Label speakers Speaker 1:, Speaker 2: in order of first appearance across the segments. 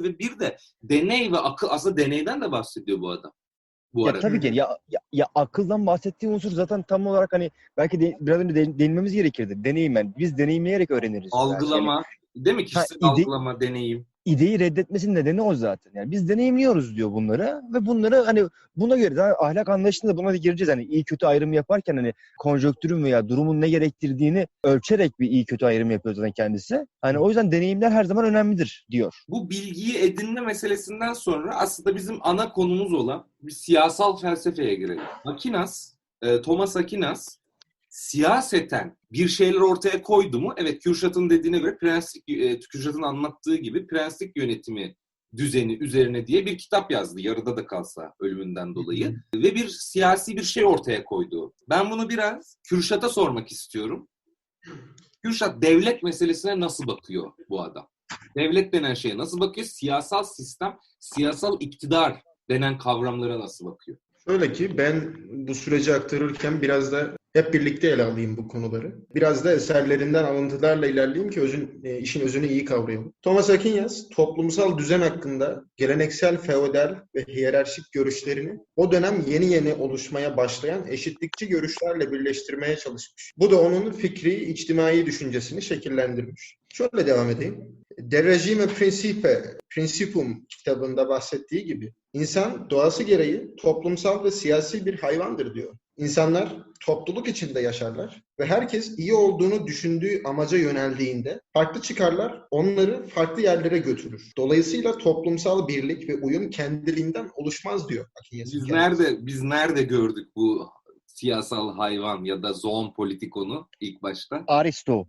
Speaker 1: Ve bir de deney ve akıl aslında deneyden de bahsediyor bu adam. Bu
Speaker 2: Ya
Speaker 1: arada.
Speaker 2: tabii ki ya, ya, ya akıldan bahsettiği unsur zaten tam olarak hani belki de biraz önce de- değinmemiz gerekirdi. Deneyimlen. Biz deneyimleyerek öğreniriz. belki. Yani
Speaker 1: Algılama, değil mi? Kişisel
Speaker 2: ide-
Speaker 1: algılama, deneyim.
Speaker 2: İdeyi reddetmesinin nedeni o zaten. Yani biz deneyimliyoruz diyor bunları ve bunları hani buna göre daha ahlak anlayışında da buna da gireceğiz. Hani iyi kötü ayrımı yaparken hani konjonktürün veya durumun ne gerektirdiğini ölçerek bir iyi kötü ayrımı yapıyor zaten kendisi. Hani o yüzden deneyimler her zaman önemlidir diyor.
Speaker 1: Bu bilgiyi edinme meselesinden sonra aslında bizim ana konumuz olan bir siyasal felsefeye girelim. Aquinas, e, Thomas Aquinas siyaseten bir şeyler ortaya koydu mu? Evet Kürşat'ın dediğine göre prenslik, e, Kürşat'ın anlattığı gibi prenslik yönetimi düzeni üzerine diye bir kitap yazdı. Yarıda da kalsa ölümünden dolayı. Ve bir siyasi bir şey ortaya koydu. Ben bunu biraz Kürşat'a sormak istiyorum. Kürşat devlet meselesine nasıl bakıyor bu adam? Devlet denen şeye nasıl bakıyor? Siyasal sistem, siyasal iktidar denen kavramlara nasıl bakıyor?
Speaker 3: Şöyle ki ben bu süreci aktarırken biraz da hep birlikte ele alayım bu konuları. Biraz da eserlerinden alıntılarla ilerleyeyim ki özün, e, işin özünü iyi kavrayalım. Thomas Aquinas toplumsal düzen hakkında geleneksel feodal ve hiyerarşik görüşlerini o dönem yeni yeni oluşmaya başlayan eşitlikçi görüşlerle birleştirmeye çalışmış. Bu da onun fikri, içtimai düşüncesini şekillendirmiş. Şöyle devam edeyim. De Regime Principe, Principum kitabında bahsettiği gibi insan doğası gereği toplumsal ve siyasi bir hayvandır diyor. İnsanlar topluluk içinde yaşarlar ve herkes iyi olduğunu düşündüğü amaca yöneldiğinde farklı çıkarlar onları farklı yerlere götürür. Dolayısıyla toplumsal birlik ve uyum kendiliğinden oluşmaz diyor Akinyas'ın
Speaker 1: Biz nerede biz nerede gördük bu siyasal hayvan ya da zoon politikonu ilk başta?
Speaker 2: Aristo.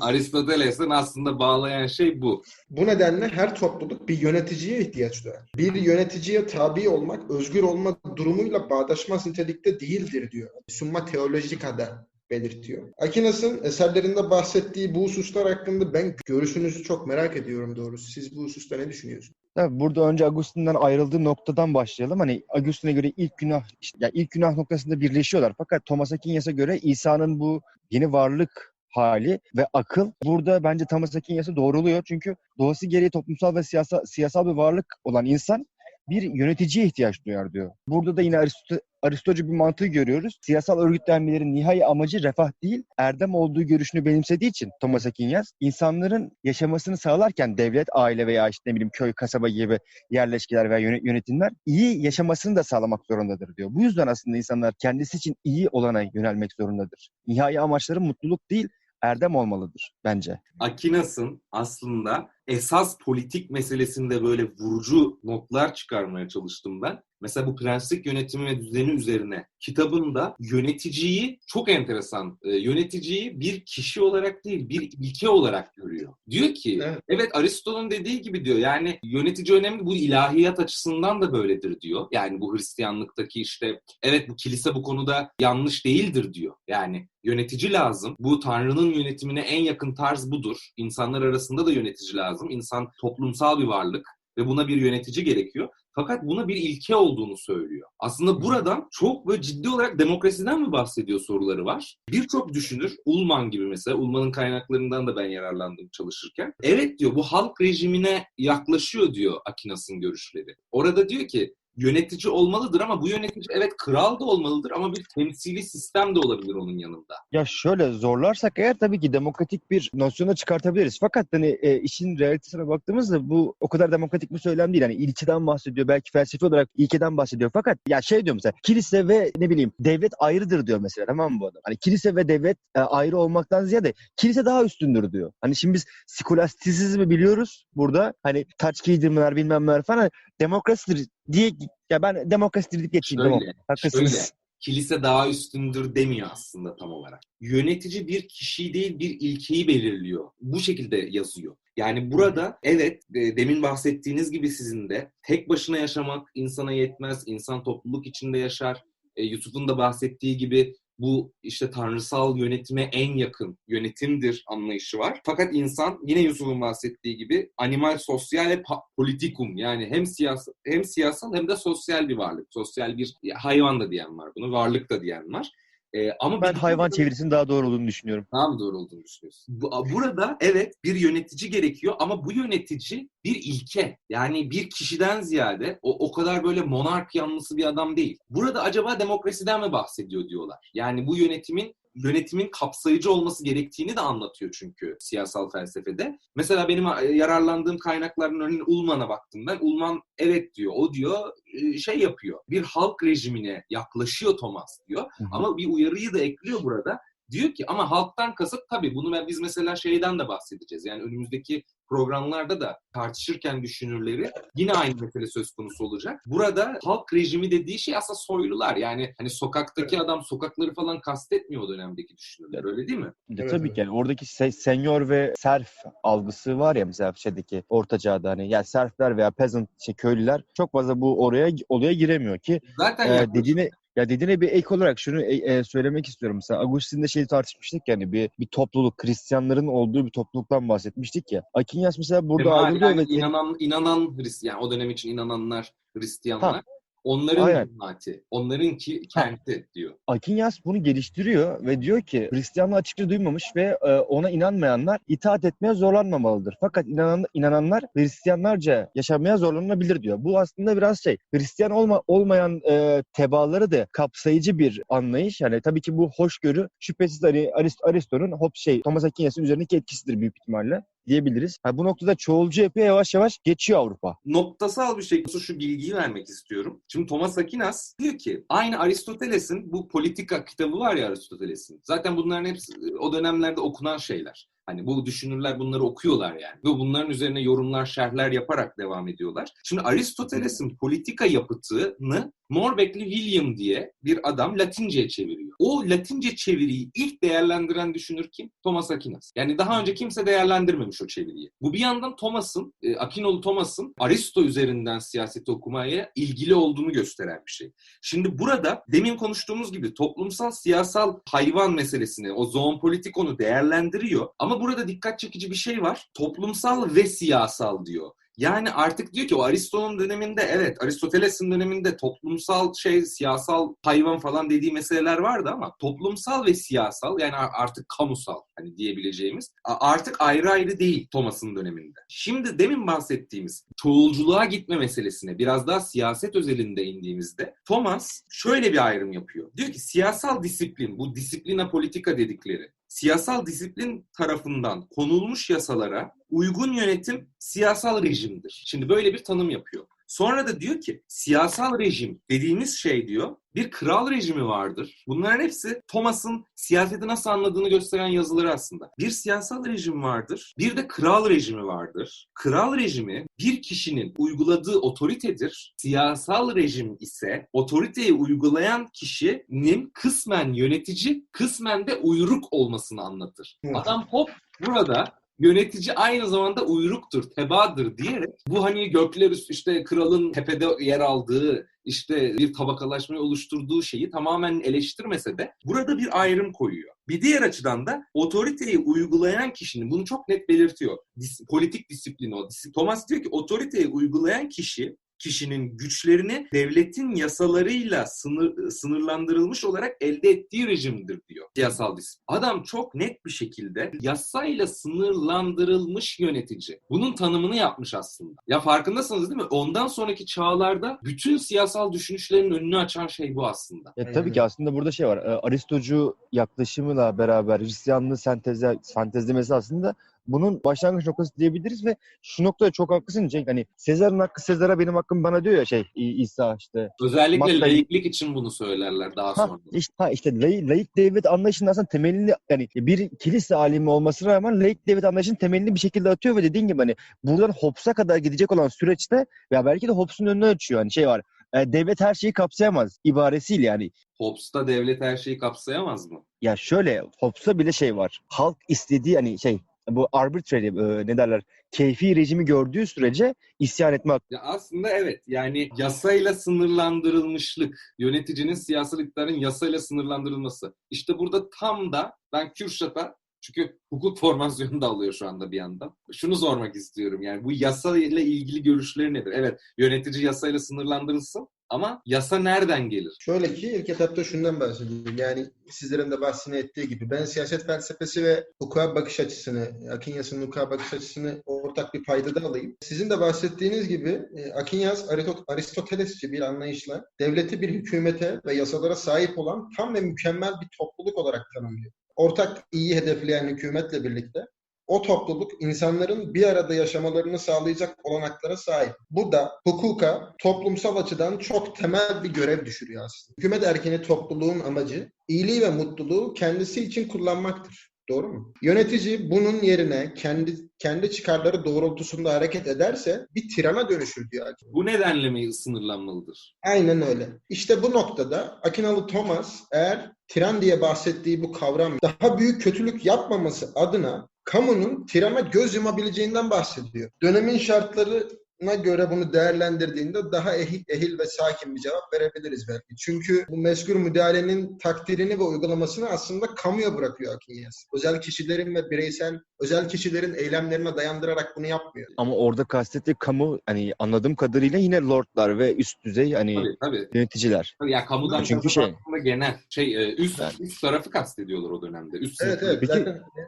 Speaker 1: Aristoteles'in aslında bağlayan şey bu.
Speaker 3: Bu nedenle her topluluk bir yöneticiye ihtiyaç duyar. Bir yöneticiye tabi olmak, özgür olma durumuyla bağdaşmaz nitelikte değildir diyor. Summa Theologica'da belirtiyor. Akinas'ın eserlerinde bahsettiği bu hususlar hakkında ben görüşünüzü çok merak ediyorum doğrusu. Siz bu hususta ne düşünüyorsunuz?
Speaker 2: Tabii burada önce Agustin'den ayrıldığı noktadan başlayalım. Hani Agustin'e göre ilk günah, işte, ya ilk günah noktasında birleşiyorlar. Fakat Thomas Aquinas göre İsa'nın bu yeni varlık hali ve akıl burada bence Thomas Aquinas'ı doğruluyor. Çünkü doğası gereği toplumsal ve siyasal, siyasal bir varlık olan insan bir yöneticiye ihtiyaç duyar diyor. Burada da yine Aristo, Aristocu bir mantığı görüyoruz. Siyasal örgütlenmelerin nihai amacı refah değil, erdem olduğu görüşünü benimsediği için Thomas Aquinas, insanların yaşamasını sağlarken devlet, aile veya işte ne bileyim köy, kasaba gibi yerleşkeler veya yöne- yönetimler iyi yaşamasını da sağlamak zorundadır diyor. Bu yüzden aslında insanlar kendisi için iyi olana yönelmek zorundadır. Nihai amaçları mutluluk değil, erdem olmalıdır bence.
Speaker 1: Akinas'ın aslında esas politik meselesinde böyle vurucu notlar çıkarmaya çalıştım ben. Mesela bu prenslik yönetimi ve düzeni üzerine kitabında yöneticiyi çok enteresan, e, yöneticiyi bir kişi olarak değil bir ilke olarak görüyor. Diyor ki
Speaker 3: Evet.
Speaker 1: evet Aristo'nun dediği gibi diyor yani yönetici önemli bu ilahiyat açısından da böyledir diyor. Yani bu Hristiyanlıktaki işte evet bu kilise bu konuda yanlış değildir diyor. Yani yönetici lazım. Bu Tanrı'nın yönetimine en yakın tarz budur. İnsanlar arasında da yönetici lazım. İnsan toplumsal bir varlık ve buna bir yönetici gerekiyor. Fakat buna bir ilke olduğunu söylüyor. Aslında buradan çok böyle ciddi olarak demokrasiden mi bahsediyor soruları var. Birçok düşünür, Ulman gibi mesela, Ulman'ın kaynaklarından da ben yararlandım çalışırken. Evet diyor bu halk rejimine yaklaşıyor diyor Akinas'ın görüşleri. Orada diyor ki yönetici olmalıdır ama bu yönetici evet kral da olmalıdır ama bir temsili sistem de olabilir onun yanında.
Speaker 2: Ya şöyle zorlarsak eğer tabii ki demokratik bir nosyona çıkartabiliriz. Fakat hani e, işin realitesine baktığımızda bu o kadar demokratik bir söylem değil. Hani ilkeden bahsediyor, belki felsefi olarak ilkeden bahsediyor. Fakat ya şey diyor mesela kilise ve ne bileyim devlet ayrıdır diyor mesela tamam mı bu adam? Hani kilise ve devlet e, ayrı olmaktan ziyade kilise daha üstündür diyor. Hani şimdi biz skolastisizmi biliyoruz burada. Hani taç giydirmeler bilmem neler falan. Hani demokrasidir diye ya ben demokrasidir deyip geçeyim
Speaker 1: Şöyle,
Speaker 2: tamam. Haklısınız.
Speaker 1: kilise daha üstündür demiyor aslında tam olarak. Yönetici bir kişiyi değil bir ilkeyi belirliyor. Bu şekilde yazıyor. Yani burada evet e, demin bahsettiğiniz gibi sizin de tek başına yaşamak insana yetmez. İnsan topluluk içinde yaşar. E, Yusuf'un da bahsettiği gibi bu işte tanrısal yönetime en yakın yönetimdir anlayışı var. Fakat insan yine Yusuf'un bahsettiği gibi animal sosyal pa- politikum yani hem siyasal hem siyasal hem de sosyal bir varlık. Sosyal bir hayvan da diyen var bunu, varlık da diyen var. Ee, ama
Speaker 2: Ben hayvan çevirisinin daha doğru olduğunu düşünüyorum.
Speaker 1: Daha mı doğru olduğunu düşünüyorsun? Bu- Burada evet bir yönetici gerekiyor ama bu yönetici bir ilke. Yani bir kişiden ziyade o, o kadar böyle monark yanlısı bir adam değil. Burada acaba demokrasiden mi bahsediyor diyorlar. Yani bu yönetimin yönetimin kapsayıcı olması gerektiğini de anlatıyor çünkü siyasal felsefede. Mesela benim e, yararlandığım kaynakların örneğin Ulman'a baktım ben. Ulman evet diyor. O diyor e, şey yapıyor. Bir halk rejimine yaklaşıyor Thomas diyor.
Speaker 2: Hı hı.
Speaker 1: Ama bir uyarıyı da ekliyor burada. Diyor ki ama halktan kasıt tabii bunu biz mesela şeyden de bahsedeceğiz. Yani önümüzdeki programlarda da tartışırken düşünürleri yine aynı mesele söz konusu olacak. Burada halk rejimi dediği şey aslında soylular. Yani hani sokaktaki adam sokakları falan kastetmiyor o dönemdeki düşünürler öyle değil mi?
Speaker 2: Ya
Speaker 3: Evet,
Speaker 2: tabii
Speaker 3: evet.
Speaker 2: ki yani oradaki se- senyor ve serf algısı var ya mesela şeydeki orta çağda hani yani serfler veya peasant şey köylüler çok fazla bu oraya olaya giremiyor ki
Speaker 1: Zaten
Speaker 2: e, dediğine ya dediğine bir ek olarak şunu e, e, söylemek istiyorum. Mesela Agustin'de şeyi tartışmıştık yani bir bir topluluk Hristiyanların olduğu bir topluluktan bahsetmiştik ya. Akinyas mesela burada ayrılıyor
Speaker 1: yani
Speaker 2: ve
Speaker 1: inanan inanan Hristiyan o dönem için inananlar Hristiyanlar.
Speaker 2: Ha.
Speaker 1: Onların
Speaker 2: Aynen.
Speaker 1: cemaati, onların ki kenti diyor.
Speaker 2: Akinyas bunu geliştiriyor ve diyor ki Hristiyanlığı açıkça duymamış ve e, ona inanmayanlar itaat etmeye zorlanmamalıdır. Fakat inanan, inananlar Hristiyanlarca yaşamaya zorlanabilir diyor. Bu aslında biraz şey Hristiyan olma, olmayan e, tebaaları da kapsayıcı bir anlayış. Yani tabii ki bu hoşgörü şüphesiz hani Arist, Aristo'nun hop şey Thomas Aquinas üzerindeki etkisidir büyük ihtimalle diyebiliriz. Ha, bu noktada çoğulcu yapıya yavaş yavaş geçiyor Avrupa.
Speaker 1: noktasal bir şekilde şu bilgiyi vermek istiyorum. Şimdi Thomas Aquinas diyor ki aynı Aristoteles'in bu politika kitabı var ya Aristoteles'in. Zaten bunların hepsi o dönemlerde okunan şeyler. Hani bu düşünürler bunları okuyorlar yani. Ve bunların üzerine yorumlar, şerhler yaparak devam ediyorlar. Şimdi Aristoteles'in politika yapıtını Morbekli William diye bir adam Latince'ye çeviriyor. O Latince çeviriyi ilk değerlendiren düşünür kim? Thomas Aquinas. Yani daha önce kimse değerlendirmemiş o çeviriyi. Bu bir yandan Thomas'ın, e, Akinolu Thomas'ın Aristo üzerinden siyaseti okumaya ilgili olduğunu gösteren bir şey. Şimdi burada demin konuştuğumuz gibi toplumsal siyasal hayvan meselesini, o zoonpolitik onu değerlendiriyor. Burada dikkat çekici bir şey var. Toplumsal ve siyasal diyor. Yani artık diyor ki o Aristo'nun döneminde evet Aristoteles'in döneminde toplumsal şey siyasal hayvan falan dediği meseleler vardı ama toplumsal ve siyasal yani artık kamusal hani diyebileceğimiz artık ayrı ayrı değil Thomas'ın döneminde. Şimdi demin bahsettiğimiz çoğulculuğa gitme meselesine biraz daha siyaset özelinde indiğimizde Thomas şöyle bir ayrım yapıyor. Diyor ki siyasal disiplin bu disiplina politika dedikleri siyasal disiplin tarafından konulmuş yasalara uygun yönetim siyasal rejimdir. Şimdi böyle bir tanım yapıyor. Sonra da diyor ki siyasal rejim dediğimiz şey diyor bir kral rejimi vardır. Bunların hepsi Thomas'ın siyaseti nasıl anladığını gösteren yazıları aslında. Bir siyasal rejim vardır. Bir de kral rejimi vardır. Kral rejimi bir kişinin uyguladığı otoritedir. Siyasal rejim ise otoriteyi uygulayan kişinin kısmen yönetici, kısmen de uyruk olmasını anlatır. Adam hop burada yönetici aynı zamanda uyruktur, tebadır diyerek bu hani gökler üstü işte kralın tepede yer aldığı işte bir tabakalaşmayı oluşturduğu şeyi tamamen eleştirmese de burada bir ayrım koyuyor. Bir diğer açıdan da otoriteyi uygulayan kişinin bunu çok net belirtiyor. Dis- politik disiplin o. Thomas diyor ki otoriteyi uygulayan kişi kişinin güçlerini devletin yasalarıyla sınır, sınırlandırılmış olarak elde ettiği rejimdir diyor siyasal disiplin. Adam çok net bir şekilde yasayla sınırlandırılmış yönetici. Bunun tanımını yapmış aslında. Ya farkındasınız değil mi? Ondan sonraki çağlarda bütün siyasal düşünüşlerin önünü açan şey bu aslında.
Speaker 2: Ya tabii ki aslında burada şey var. e, Aristocu yaklaşımıyla beraber Hristiyanlığı senteze, sentezlemesi aslında bunun başlangıç noktası diyebiliriz ve şu noktada çok haklısın Cenk. Hani Sezar'ın hakkı Sezar'a benim hakkım bana diyor ya şey İsa işte.
Speaker 1: Özellikle
Speaker 2: Makka'yı-
Speaker 1: laiklik için bunu söylerler daha
Speaker 2: Ha
Speaker 1: sonra.
Speaker 2: işte, ha işte lay, laik devlet anlayışının aslında temelini yani bir kilise alimi olmasına rağmen laik devlet anlayışının temelini bir şekilde atıyor ve dediğin gibi hani buradan Hobbes'a kadar gidecek olan süreçte ya belki de Hobbes'un önünü açıyor. Hani şey var. e, devlet her şeyi kapsayamaz ibaresiyle yani.
Speaker 1: Hobbes'ta devlet her şeyi kapsayamaz mı?
Speaker 2: Ya şöyle Hobbes'ta bile şey var. Halk istediği hani şey bu arbitrary e, ne derler keyfi rejimi gördüğü sürece isyan etme hakkı.
Speaker 1: Ya aslında evet yani yasayla sınırlandırılmışlık, yöneticinin siyasal yasayla sınırlandırılması. İşte burada tam da ben Kürşat'a çünkü hukuk formasyonu da alıyor şu anda bir yandan. Şunu sormak istiyorum yani bu yasa ile ilgili görüşleri nedir? Evet yönetici yasayla sınırlandırılsın Ama yasa nereden gelir?
Speaker 3: Şöyle ki ilk etapta şundan bahsedeyim. Yani sizlerin de bahsini ettiği gibi ben siyaset felsefesi ve hukuka bakış açısını, Akinyas'ın hukuka bakış açısını ortak bir paydada alayım. Sizin de bahsettiğiniz gibi e, Akinyas Aristotelesçi bir anlayışla devleti bir hükümete ve yasalara sahip olan tam ve mükemmel bir topluluk olarak tanımlıyor. Ortak iyi hedefleyen hükümetle birlikte o topluluk insanların bir arada yaşamalarını sağlayacak olanaklara sahip. Bu da hukuka toplumsal açıdan çok temel bir görev düşürüyor aslında. Hükümet erkeni topluluğun amacı iyiliği ve mutluluğu kendisi için kullanmaktır. Doğru mu? Yönetici bunun yerine kendi kendi çıkarları doğrultusunda hareket ederse bir tirana dönüşür diyor.
Speaker 1: Bu nedenle mi sınırlanmalıdır?
Speaker 3: Aynen öyle. İşte bu noktada Akinalı Thomas eğer tiran diye bahsettiği bu kavram daha büyük kötülük yapmaması adına kamunun tirana göz yumabileceğinden bahsediyor. Dönemin şartlarına göre bunu değerlendirdiğinde daha ehil, ehil ve sakin bir cevap verebiliriz belki. Çünkü bu mezkur müdahalenin takdirini ve uygulamasını aslında kamuya bırakıyor Akinyas. Özel kişilerin ve bireysel özel kişilerin eylemlerine dayandırarak bunu yapmıyor.
Speaker 2: Ama orada kastettiği kamu hani anladığım kadarıyla yine lordlar ve üst düzey hani
Speaker 1: Tabii tabii.
Speaker 2: yöneticiler.
Speaker 1: Tabii Ya kamudan
Speaker 2: Çünkü şey-
Speaker 1: aslında genel şey e, üst
Speaker 2: Yani-
Speaker 1: üst tarafı kastediyorlar o dönemde. Üst
Speaker 3: Evet
Speaker 1: sınıfı.
Speaker 3: evet.
Speaker 2: Peki,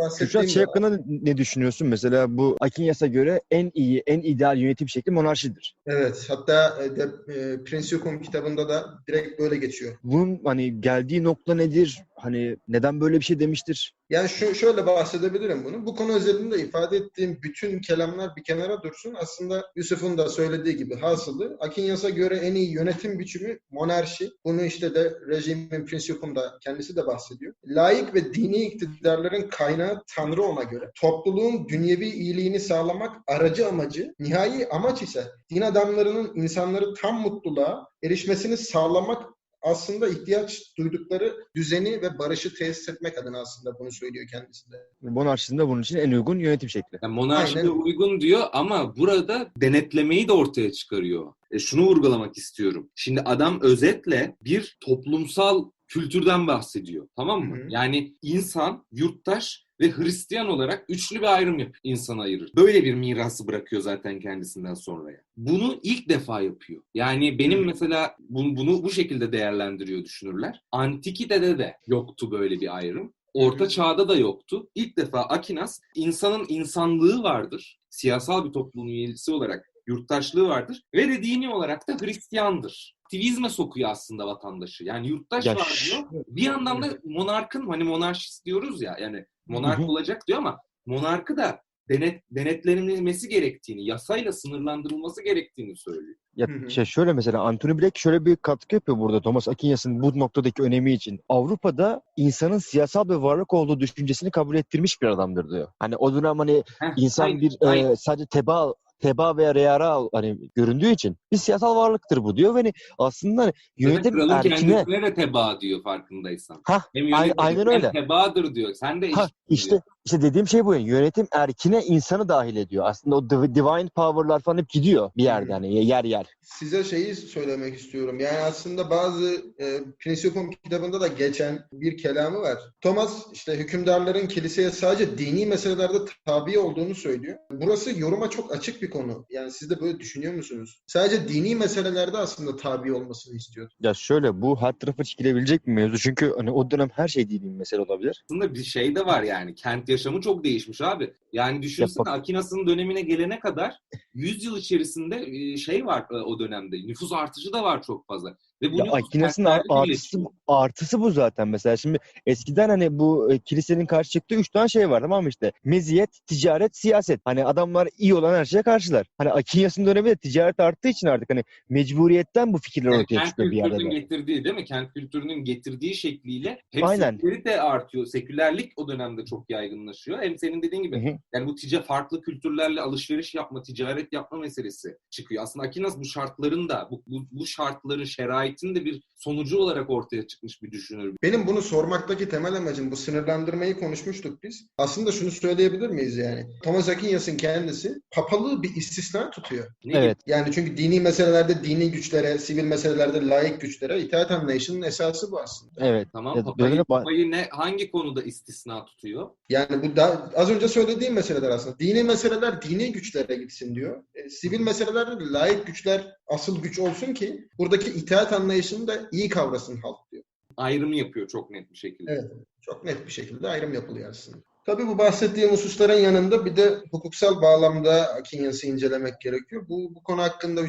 Speaker 3: zaten
Speaker 2: Kürşat şey hakkında ne düşünüyorsun? Mesela bu Akinyas'a göre en iyi, en ideal yönetim şekli monarşidir.
Speaker 3: Evet, hatta e, de, e, Principium kitabında da direkt böyle geçiyor.
Speaker 2: Bunun hani geldiği nokta nedir? Hani neden böyle bir şey demiştir?
Speaker 3: Yani şu, şöyle bahsedebilirim bunu. Bu konu özelinde ifade ettiğim bütün kelamlar bir kenara dursun. Aslında Yusuf'un da söylediği gibi hasılı Akinyas'a göre en iyi yönetim biçimi monarşi. Bunu işte de rejimin Principium'da kendisi de bahsediyor. Laik ve dini iktidarların kaynağı Tanrı ona göre. Topluluğun dünyevi iyiliğini sağlamak aracı amacı, nihai amaç ise din adamlarının insanları tam mutluluğa erişmesini sağlamak aslında ihtiyaç duydukları düzeni ve barışı tesis etmek adına aslında bunu söylüyor kendisi de.
Speaker 2: Monarşinin de bunun için en uygun yönetim şekli.
Speaker 1: Yani monarşide
Speaker 3: Aynen.
Speaker 1: uygun diyor ama burada denetlemeyi de ortaya çıkarıyor. E, şunu vurgulamak istiyorum. Şimdi adam özetle bir toplumsal kültürden bahsediyor. Tamam mı?
Speaker 3: Hı hı.
Speaker 1: Yani insan, yurttaş ve Hristiyan olarak üçlü bir ayrım yapıyor. İnsan ayırır. Böyle bir mirası bırakıyor zaten kendisinden sonraya. Bunu ilk defa yapıyor. Yani benim
Speaker 3: Hı.
Speaker 1: mesela bu- bunu bu şekilde değerlendiriyor düşünürler. Antikite'de de yoktu böyle bir ayrım. Orta çağda da yoktu. İlk defa Akinas insanın insanlığı vardır. Siyasal bir toplumun üyesi olarak yurttaşlığı vardır. Ve de dini olarak da Hristiyandır. Aktivizme sokuyor aslında vatandaşı. Yani yurttaş
Speaker 2: Ya
Speaker 1: var diyor. Bir yandan da monarkın hani monarşist diyoruz ya yani monark olacak diyor ama monarkı da denet, denetlenilmesi gerektiğini, yasayla sınırlandırılması gerektiğini söylüyor.
Speaker 2: Ya şey şöyle mesela Anthony Black şöyle bir katkı yapıyor burada Thomas Aquinas''ın bu noktadaki önemi için. Avrupa'da insanın siyasal bir varlık olduğu düşüncesini kabul ettirmiş bir adamdır diyor. Hani o dönem hani
Speaker 1: Heh,
Speaker 2: insan
Speaker 1: aynen,
Speaker 2: bir
Speaker 1: aynen.
Speaker 2: e, sadece teba teba veya reara hani göründüğü için bir siyasal varlıktır bu diyor ve hani aslında hani yönetim
Speaker 1: kralın
Speaker 2: erkine
Speaker 1: kendisine de teba diyor farkındaysan.
Speaker 2: ha
Speaker 1: Hem
Speaker 2: Aynen- öyle.
Speaker 1: tebadır diyor. Sen de
Speaker 2: ha işte
Speaker 1: diyor.
Speaker 2: İşte dediğim şey bu. yani. Yönetim erkine insanı dahil ediyor. Aslında o div- divine power'lar falan hep gidiyor bir yerde
Speaker 3: Hı.
Speaker 2: yani yer yer.
Speaker 3: Size şeyi söylemek istiyorum. Yani aslında bazı e, Principium kitabında da geçen bir kelamı var. Thomas işte hükümdarların kiliseye sadece dini meselelerde tabi olduğunu söylüyor. Burası yoruma çok açık bir konu. Yani siz de böyle düşünüyor musunuz? Sadece dini meselelerde aslında tabi olmasını istiyor.
Speaker 2: Ya şöyle bu her tarafa çekilebilecek bir mevzu. Çünkü hani o dönem her şey dini mesele olabilir.
Speaker 1: Aslında bir şey de var yani. Kent yaşamı çok değişmiş abi. Yani düşünsene Akinas'ın dönemine gelene kadar 100 yıl içerisinde şey var o dönemde. Nüfus artışı da var çok fazla. Ve bu
Speaker 2: Ya
Speaker 1: kentlerde
Speaker 2: artısı, artısı bu zaten mesela. Şimdi eskiden hani bu e, kilisenin karşı çıktığı üç tane şey var tamam mı işte? Meziyet, ticaret, siyaset. Hani adamlar iyi olan her şeye karşılar. Hani Aquinas''ın döneminde ticaret arttığı için artık hani mecburiyetten bu fikirler
Speaker 1: Yani
Speaker 2: ortaya
Speaker 1: kent
Speaker 2: çıkıyor bir yerde.
Speaker 1: kültürünün
Speaker 2: de.
Speaker 1: getirdiği değil mi? Kent kültürünün getirdiği şekliyle hem
Speaker 2: Aynen.
Speaker 1: sekülerite artıyor. Sekülerlik o dönemde çok yaygınlaşıyor. Hem senin dediğin gibi
Speaker 2: Hı hı.
Speaker 1: yani bu tica farklı kültürlerle alışveriş yapma, ticaret yapma meselesi çıkıyor. Aslında Akinas bu şartların da bu, bu, bu şartların, şeraitin de bir sonucu olarak ortaya çıkmış bir düşünür.
Speaker 3: Benim bunu sormaktaki temel amacım bu sınırlandırmayı konuşmuştuk biz. Aslında şunu söyleyebilir miyiz yani? Thomas Aquinas''ın kendisi papalığı bir istisna tutuyor.
Speaker 2: Evet.
Speaker 3: Yani çünkü dini meselelerde dini güçlere, sivil meselelerde layık güçlere itaat anlayışının esası bu aslında.
Speaker 2: Evet.
Speaker 1: Tamam
Speaker 2: Ya,
Speaker 1: papayı,
Speaker 2: dönüp-
Speaker 1: papayı ne, hangi konuda istisna tutuyor?
Speaker 3: Yani bu da az önce söylediğim meseleler aslında. Dini meseleler dini güçlere gitsin diyor. E, sivil meselelerde de layık güçler asıl güç olsun ki buradaki itaat anlayışını da iyi kavrasın halk diyor.
Speaker 1: Ayrımı yapıyor çok net bir şekilde.
Speaker 3: Evet. Çok net bir şekilde ayrım yapılıyor aslında. Tabii bu bahsettiğim hususların yanında bir de hukuksal bağlamda Akinyas'ı incelemek gerekiyor. Bu, bu konu hakkında